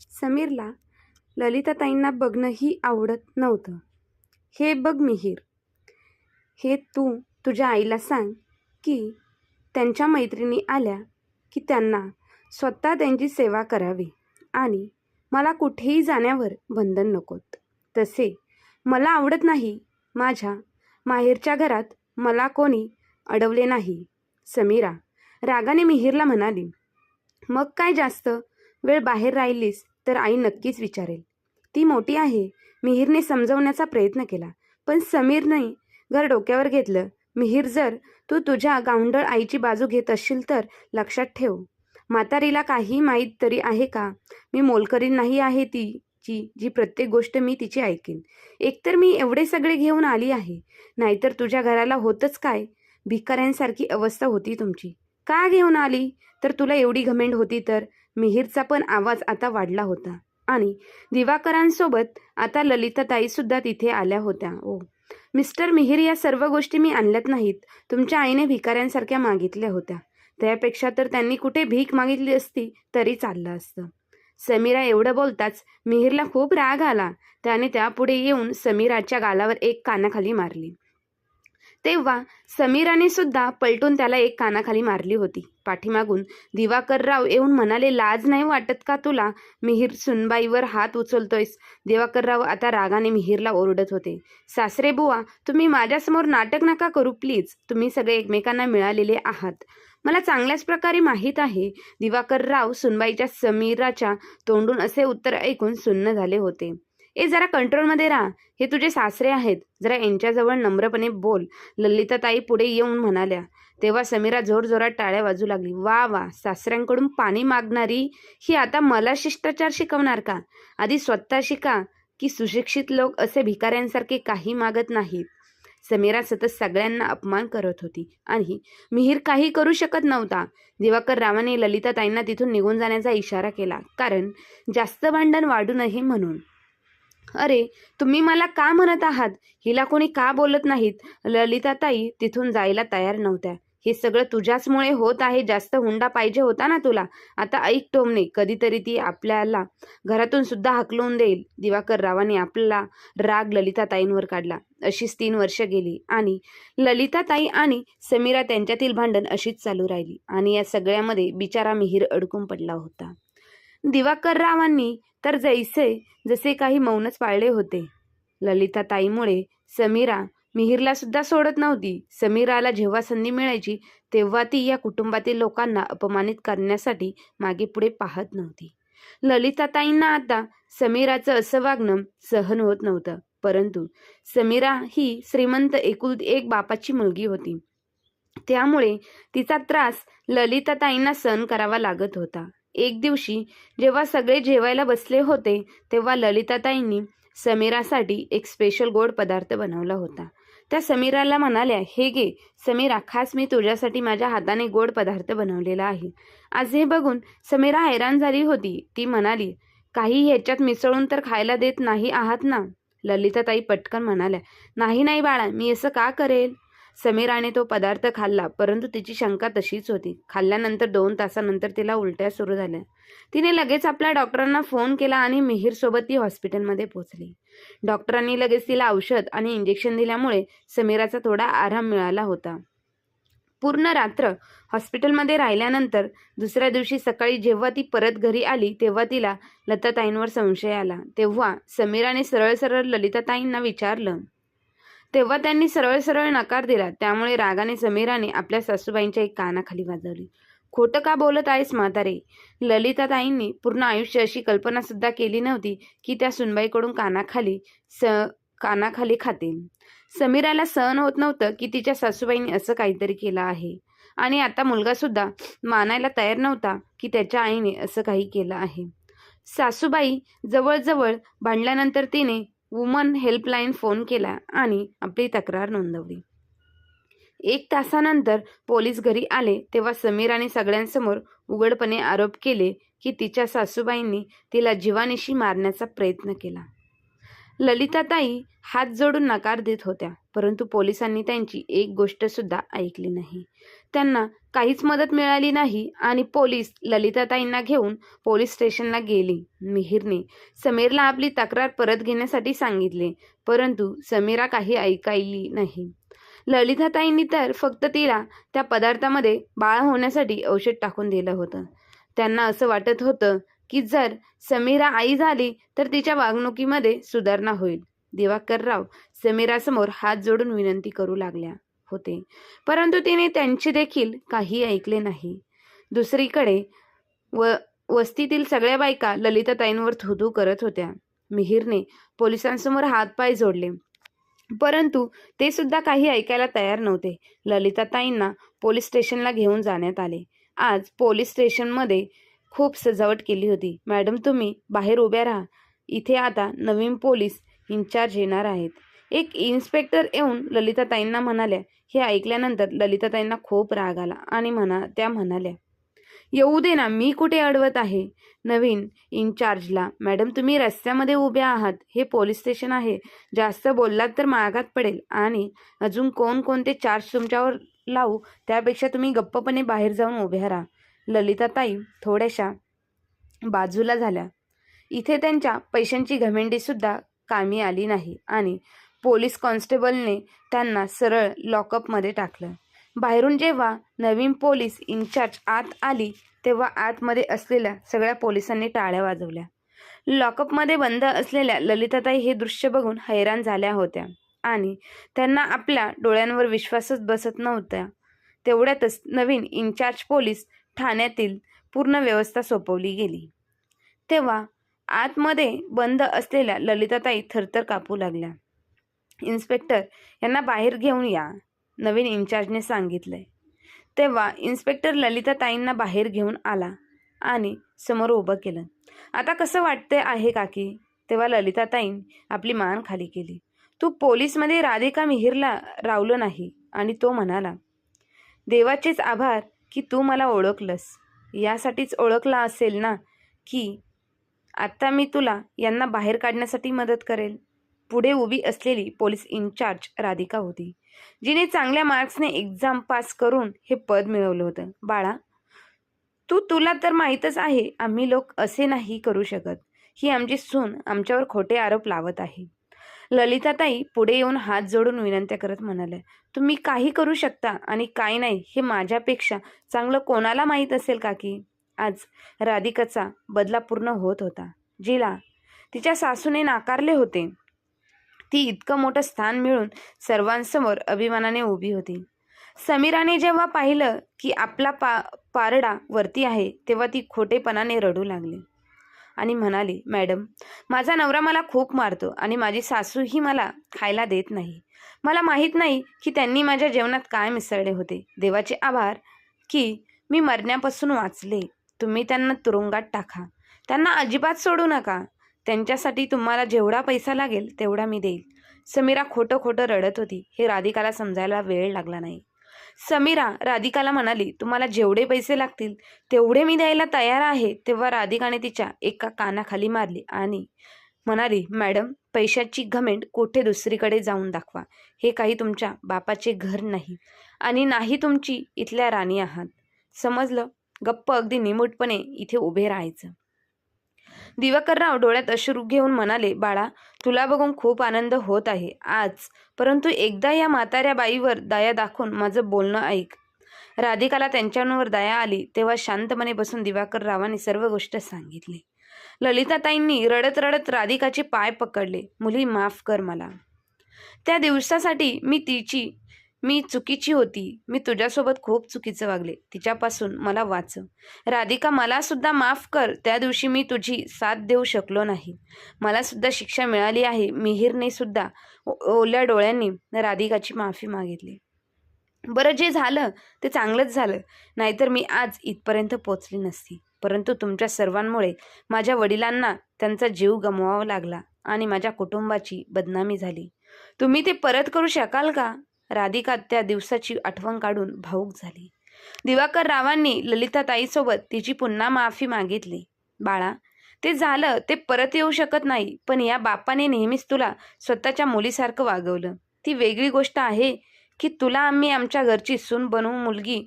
समीरला ललिताताईंना बघणंही आवडत नव्हतं. हे बघ मिहीर हे तू तुझ्या आईला सांग की त्यांच्या मैत्रिणी आल्या की त्यांना स्वतः त्यांची सेवा करावी आणि मला कुठेही जाण्यावर बंधन नकोत. तसे मला आवडत नाही. माझ्या माहेरच्या घरात मला कोणी अडवले नाही. समीरा रागाने मिहीरला म्हणाली मग काय जास्त? वेळ बाहेर राहिलीस तर आई नक्कीच विचारेल. ती मोठी आहे. मिहीरने समजवण्याचा प्रयत्न केला. पण समीरने घर डोक्यावर घेतलं. मिहीर जर तू तुझ्या गावंडळ आईची बाजू घेत असशील तर लक्षात ठेव. म्हातारीला काही माहीत तरी आहे का? मी मोलकरी नाही आहे ती जी जी प्रत्येक गोष्ट मी तिची ऐकेन. एकतर मी एवढे सगळे घेऊन आली आहे. नाहीतर तुझ्या घराला होतच काय? भिकाऱ्यांसारखी अवस्था होती तुमची. का घेऊन आली? तर तुला एवढी घमेंड होती तर? मिहीरचा पण आवाज आता वाढला होता. आणि दिवाकरांसोबत आता ललिताताईसुद्धा तिथे आल्या होत्या. ओ मिस्टर मिहीर या सर्व गोष्टी मी आणल्यात नाहीत. तुमच्या आईने भिकाऱ्यांसारख्या मागितल्या होत्या. त्यापेक्षा तर त्यांनी कुठे भीक मागितली असती तरी चाललं असतं. समीरा एवढं बोलताच मिहीरला खूप राग आला. त्याने त्यापुढे येऊन समीराच्या गालावर एक कानाखाली मारली. तेव्हा समीराने सुद्धा पलटून त्याला एक कानाखाली मारली होती. पाठीमागून दिवाकर राव येऊन म्हणाले लाज नाही वाटत का तुला? मिहीर सुनबाईवर हात उचलतोयस. दिवाकर राव आता रागाने मिहीरला ओरडत होते. सासरे बुवा तुम्ही माझ्यासमोर नाटक नका करू प्लीज. तुम्ही सगळे एकमेकांना मिळालेले आहात. मला चांगल्याच प्रकारे माहीत आहे. दिवाकर राव सुनबाईच्या समीराच्या तोंडून असे उत्तर ऐकून सुन्न झाले होते. ए जरा कंट्रोलमध्ये राहा. हे तुझे सासरे आहेत. जरा यांच्याजवळ नम्रपणे बोल. ललिताताई पुढे येऊन म्हणाल्या. तेव्हा समीरा जोरजोरात टाळ्या वाजू लागली. वा वा सासऱ्यांकडून पाणी मागणारी ही आता मला शिष्टाचार शिकवणार का? आधी स्वतः शिका की सुशिक्षित लोक असे भिकाऱ्यांसारखे काही मागत नाहीत. समीरा सतत सगळ्यांना अपमान करत होती. आणि मिहीर काही करू शकत नव्हता. दिवाकर रावाने ललिताताईंना तिथून निघून जाण्याचा इशारा केला. कारण जास्त भांडण वाढू नये म्हणून. अरे तुम्ही मला का म्हणत आहात? हिला कोणी का बोलत नाहीत? ललिताताई तिथून जायला तयार नव्हत्या. हे सगळं तुझ्याचमुळे होत आहे जास्त हुंडा पाहिजे होता ना तुला? आता ऐक टोमणे कधीतरी ती आपल्याला घरातून सुद्धा हकलवून देईल. दिवाकर रावाने आपला राग ललिताताईंवर काढला. अशीच तीन वर्ष गेली आणि ललिताताई आणि समीरा त्यांच्यातील भांडण अशीच चालू राहिली आणि या सगळ्यामध्ये बिचारा मिहीर अडकून पडला होता. दिवाकर रावांनी तर जैसे जसे काही मौनच पाळले होते. ललिताताईमुळे समीरा मिहीरला सुद्धा सोडत नव्हती. समीराला जेव्हा संधी मिळायची तेव्हा ती या कुटुंबातील लोकांना अपमानित करण्यासाठी मागे पुढे पाहत नव्हती. ललिताताईंना आता समीराचं असं वागणं सहन होत नव्हतं. परंतु समीरा ही श्रीमंत एकुलती एक बापाची मुलगी होती. त्यामुळे तिचा त्रास ललिताताईंना सहन करावा लागत होता. एक दिवशी जेव्हा सगळे जेवायला बसले होते तेव्हा ललिताताईंनी समीरासाठी एक स्पेशल गोड पदार्थ बनवला होता. त्या समीराला म्हणाल्या हे गे समीरा खास मी तुझ्यासाठी माझ्या हाताने गोड पदार्थ बनवलेला आहे. आज हे बघून समीरा हैराण झाली होती. ती म्हणाली काही ह्याच्यात मिसळून तर खायला देत नाही आहात ना? ललिताताई पटकन म्हणाल्या नाही नाही बाळा मी असं का करेल? समीराने तो पदार्थ खाल्ला परंतु तिची शंका तशीच होती. खाल्ल्यानंतर दोन तासानंतर तिला उलट्या सुरू झाल्या. तिने लगेच आपल्या डॉक्टरांना फोन केला आणि मिहीरसोबत ती हॉस्पिटलमध्ये पोहोचली. डॉक्टरांनी लगेच तिला औषध आणि इंजेक्शन दिल्यामुळे समीराचा थोडा आराम मिळाला होता. पूर्ण रात्र हॉस्पिटलमध्ये राहिल्यानंतर दुसऱ्या दिवशी सकाळी जेव्हा ती परत घरी आली तेव्हा तिला लताताईंवर संशय आला. तेव्हा समीराने सरळ सरळ ललिताताईंना विचारलं तेव्हा त्यांनी सरळ सरळ नकार दिला. त्यामुळे रागाने समीराने आपल्या सासूबाईंच्या एक कानाखाली वाजवली. खोटं का बोलत आहेस म्हातारे? ललिताताईंनी पूर्ण आयुष्य अशी कल्पना सुद्धा केली नव्हती की त्या सुनबाईकडून कानाखाली स कानाखाली खाते. समीराला सहन होत नव्हतं की तिच्या सासूबाईंनी असं काहीतरी केलं आहे. आणि आता मुलगा सुद्धा मानायला तयार नव्हता की त्याच्या आईने असं काही केलं आहे. सासूबाई जवळजवळ भांडल्यानंतर तिने वुमन हेल्पलाईन फोन केला आणि आपली तक्रार नोंदवली. एक तासानंतर पोलीस घरी आले तेव्हा समीराने सगळ्यांसमोर उघडपणे आरोप केले की तिच्या सासूबाईंनी तिला जीवानिशी मारण्याचा प्रयत्न केला. ललिताताई हात जोडून नकार देत होत्या परंतु पोलिसांनी त्यांची एक गोष्ट सुद्धा ऐकली नाही. त्यांना काहीच मदत मिळाली नाही आणि पोलीस ललिताताईंना घेऊन पोलीस स्टेशनला गेली. मिहिरने समीरला आपली तक्रार परत घेण्यासाठी सांगितले परंतु समीरा काही ऐकायली नाही. ललिताताईंनी तर फक्त तिला त्या पदार्थामध्ये बाळ होण्यासाठी औषध टाकून दिलं होतं. त्यांना असं वाटत होतं की जर समीरा आई झाली तर तिच्या वागणुकीमध्ये सुधारणा होईल. दिवाकरराव समीरासमोर हात जोडून विनंती करू लागल्या होते. परंतु तिने त्यांचे देखील काही ऐकले नाही. दुसरीकडे व वस्तीतील सगळ्या बायका ललिताताईंवर थुतू करत होत्या. मिहिरने पोलिसांसमोर हातपाय जोडले. परंतु ते सुद्धा काही ऐकायला तयार नव्हते. ललिताताईंना पोलीस स्टेशनला घेऊन जाण्यात आले. आज पोलीस स्टेशनमध्ये खूप सजावट केली होती. मॅडम तुम्ही बाहेर उभ्या राहा. इथे आता नवीन पोलीस इन्चार्ज येणार आहेत. एक इन्स्पेक्टर येऊन ललिताताईंना म्हणाल्या. हे ऐकल्यानंतर ललिताताईंना खूप राग आला आणि म्हणा त्या म्हणाल्या येऊ दे ना मी कुठे अडवत आहे? नवीन इन्चार्जला. मॅडम तुम्ही रस्त्यामध्ये उभ्या आहात. हे पोलीस स्टेशन आहे. जास्त बोललात तर मागात पडेल. आणि अजून कोणकोणते चार्ज तुमच्यावर लावू? त्यापेक्षा तुम्ही गप्पपणे बाहेर जाऊन उभ्या राहा. ललिताताई थोड्याशा बाजूला झाल्या. इथे त्यांच्या पैशांची घमेंडीसुद्धा कामी आली नाही आणि पोलीस कॉन्स्टेबलने त्यांना सरळ लॉकअपमध्ये टाकलं. बाहेरून जेव्हा नवीन पोलीस इन्चार्ज आत आली तेव्हा आतमध्ये असलेल्या सगळ्या पोलिसांनी टाळ्या वाजवल्या. लॉकअपमध्ये बंद असलेल्या ललिताताई हे दृश्य बघून हैराण झाल्या होत्या आणि त्यांना आपल्या डोळ्यांवर विश्वासच बसत नव्हता. तेवढ्यातच नवीन इन्चार्ज पोलीस ठाण्यातील पूर्ण व्यवस्था सोपवली गेली. तेव्हा आतमध्ये बंद असलेल्या ललिताताई थरथर कापू लागल्या. इन्स्पेक्टर यांना बाहेर घेऊन या नवीन इन्चार्जने सांगितलंय. तेव्हा इन्स्पेक्टर ललिताताईंना बाहेर घेऊन आला आणि समोर उभं केलं. आता कसं वाटते आहे काकी? तेव्हा ललिताताईं आपली मान खाली केली. तू पोलीसमध्ये राधिका मिहिरला रावलं नाही आणि तो म्हणाला. देवाचेच आभार की तू मला ओळखलंस. यासाठीच ओळखला असेल ना की आत्ता मी तुला यांना बाहेर काढण्यासाठी मदत करेल. पुढे उभी असलेली पोलीस इन्चार्ज राधिका होती जिने चांगल्या मार्क्सने एक्झाम पास करून हे पद मिळवलं होतं. बाळा तू तुला तर माहीतच आहे आम्ही लोक असे नाही करू शकत. ही आमची सून आमच्यावर खोटे आरोप लावत आहे. ललिताताई पुढे येऊन हात जोडून विनंत्या करत म्हणाल्या तुम्ही काही करू शकता आणि काय नाही हे माझ्यापेक्षा चांगलं कोणाला माहीत असेल का की आज राधिकाचा बदला पूर्ण होत होता. जिला तिच्या सासूने नाकारले होते. ती इतकं मोठं स्थान मिळून सर्वांसमोर अभिमानाने उभी होती. समीराने जेव्हा पाहिलं की आपला पा पारडा वरती आहे तेव्हा ती खोटेपणाने रडू लागली. आणि म्हणाली मॅडम माझा नवरा मला खूप मारतो आणि माझी सासूही मला खायला देत नाही. मला माहीत नाही की त्यांनी माझ्या जेवणात काय मिसळले होते. देवाचे आभार की मी मरण्यापासून वाचले. तुम्ही त्यांना तुरुंगात टाका. त्यांना अजिबात सोडू नका. त्यांच्यासाठी तुम्हाला जेवढा पैसा लागेल तेवढा मी देईल. समीरा खोटं खोटं रडत होती. हे राधिकाला समजायला वेळ लागला नाही. समीरा राधिकाला म्हणाली तुम्हाला जेवढे पैसे लागतील तेवढे मी द्यायला तयार आहे. तेव्हा राधिकाने तिच्या एका कानाखाली मारली आणि म्हणाली मॅडम पैशाची घमेंट कुठे दुसरीकडे जाऊन दाखवा. हे काही तुमच्या बापाचे घर नाही आणि नाही तुमची इथल्या राणी आहात. समजलं? गप्प अगदी निमूटपणे इथे उभे राहायचं. दिवाकरराव डोळ्यात अश्रू घेऊन म्हणाले बाळा तुला बघून खूप आनंद होत आहे. आज. परंतु एकदा या म्हाताऱ्या बाईवर दया दाखवून माझं बोलणं ऐक. राधिकाला त्यांच्यावर दया आली तेव्हा शांतपणे बसून दिवाकर रावाने सर्व गोष्ट सांगितली. ललिताताईंनी रडत रडत राधिकाचे पाय पकडले मुली माफ कर मला. त्या दिवसासाठी मी तिची मी चुकीची होती. मी तुझ्यासोबत खूप चुकीचं वागले. तिच्यापासून मला वाचव राधिका मला सुद्धा माफ कर. त्या दिवशी मी तुझी साथ देऊ शकलो नाही. मला सुद्धा शिक्षा मिळाली आहे. मिहिरने सुद्धा ओल्या डोळ्यांनी राधिकाची माफी मागितली. बरं जे झालं ते चांगलंच झालं. नाहीतर मी आज इथपर्यंत पोचली नसती. परंतु तुमच्या सर्वांमुळे माझ्या वडिलांना त्यांचा जीव गमवावा लागला आणि माझ्या कुटुंबाची बदनामी झाली. तुम्ही ते परत करू शकाल का? राधिका त्या दिवसाची आठवण काढून भाऊक झाली. दिवाकर रावांनी ललिताताईसोबत तिची पुन्हा माफी मागितली. बाळा ते झालं ते परत येऊ शकत नाही पण या बापाने नेहमीच तुला स्वतःच्या मुलीसारखं वागवलं. ती वेगळी गोष्ट आहे की तुला आम्ही आमच्या घरची सून बनवून मुलगी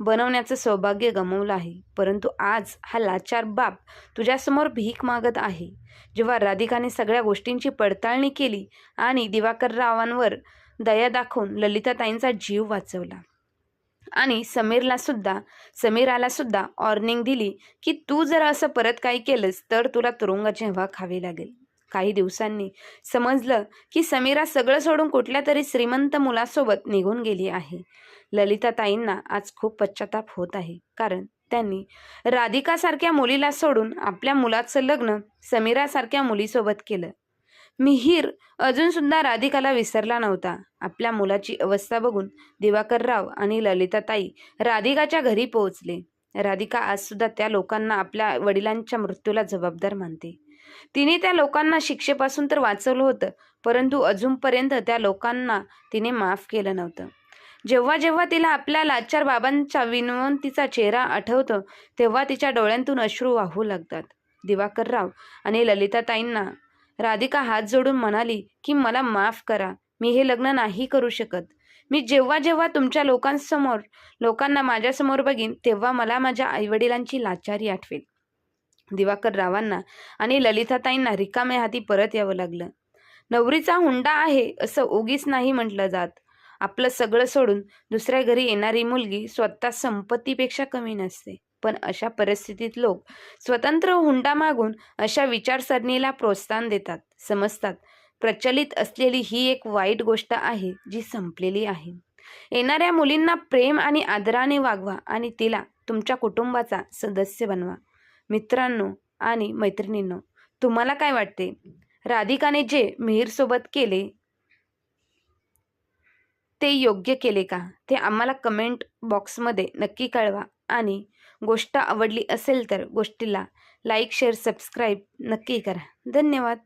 बनवण्याचं सौभाग्य गमवलं आहे. परंतु आज हा लाचार बाप तुझ्यासमोर भीक मागत आहे. जेव्हा राधिकाने सगळ्या गोष्टींची पडताळणी केली आणि दिवाकर रावांवर दया दाखवून ललिताताईंचा जीव वाचवला. आणि समीरला सुद्धा समीराला सुद्धा ऑर्निंग दिली की तू जर असं परत काही केलंस तर तुला तुरुंगाची हवा खावी लागेल. काही दिवसांनी समजलं की समीरा सगळं सोडून कुठल्या तरी श्रीमंत मुलासोबत निघून गेली आहे. ललिताताईंना आज खूप पश्चाताप होत आहे. कारण त्यांनी राधिकासारख्या मुलीला सोडून आपल्या मुलाचं लग्न समीरासारख्या मुलीसोबत केलं. मिहीर अजूनसुद्धा राधिकाला विसरला नव्हता. आपल्या मुलाची अवस्था बघून दिवाकरराव आणि ललिताताई राधिकाच्या घरी पोहोचले. राधिका आजसुद्धा त्या लोकांना आपल्या वडिलांच्या मृत्यूला जबाबदार मानते. तिने त्या लोकांना शिक्षेपासून तर वाचवलं होतं परंतु अजूनपर्यंत त्या लोकांना तिने माफ केलं नव्हतं. जेव्हा जेव्हा तिला आपल्या लाचार बाबांचा विनवंतीचा चेहरा आठवतो तेव्हा तिच्या डोळ्यांतून अश्रू वाहू लागतात. दिवाकरराव आणि ललिताताईंना राधिका हात जोडून म्हणाली की मला माफ करा. मी हे लग्न नाही करू शकत. मी जेव्हा जेव्हा तुमच्या लोकांसमोर लोकांना माझ्यासमोर बघीन तेव्हा मला माझ्या आईवडिलांची लाचारी आठवेल. दिवाकर रावांना आणि ललिताताईंना रिकाम्या हाती परत यावं लागलं. नवरीचा हुंडा आहे असं उगीच नाही म्हटलं जात. आपलं सगळं सोडून दुसऱ्या घरी येणारी मुलगी स्वतः संपत्तीपेक्षा कमी नसते. पण अशा परिस्थितीत लोक स्वतंत्र हुंडा मागून अशा विचारसरणीला प्रोत्साहन देतात समजतात. प्रचलित असलेली ही एक वाईट गोष्ट आहे जी संपलेली आहे. येणाऱ्या मुलींना प्रेम आणि आदराने वागवा आणि तिला तुमच्या कुटुंबाचा सदस्य बनवा. मित्रांनो आणि मैत्रिणींनो तुम्हाला काय वाटते? राधिकाने जे मिहीरसोबत केले ते योग्य केले का? ते आम्हाला कमेंट बॉक्समध्ये नक्की कळवा आणि गोष्ट आवडली असेल तर गोष्टीला लाईक शेअर सबस्क्राईब नक्की करा. धन्यवाद.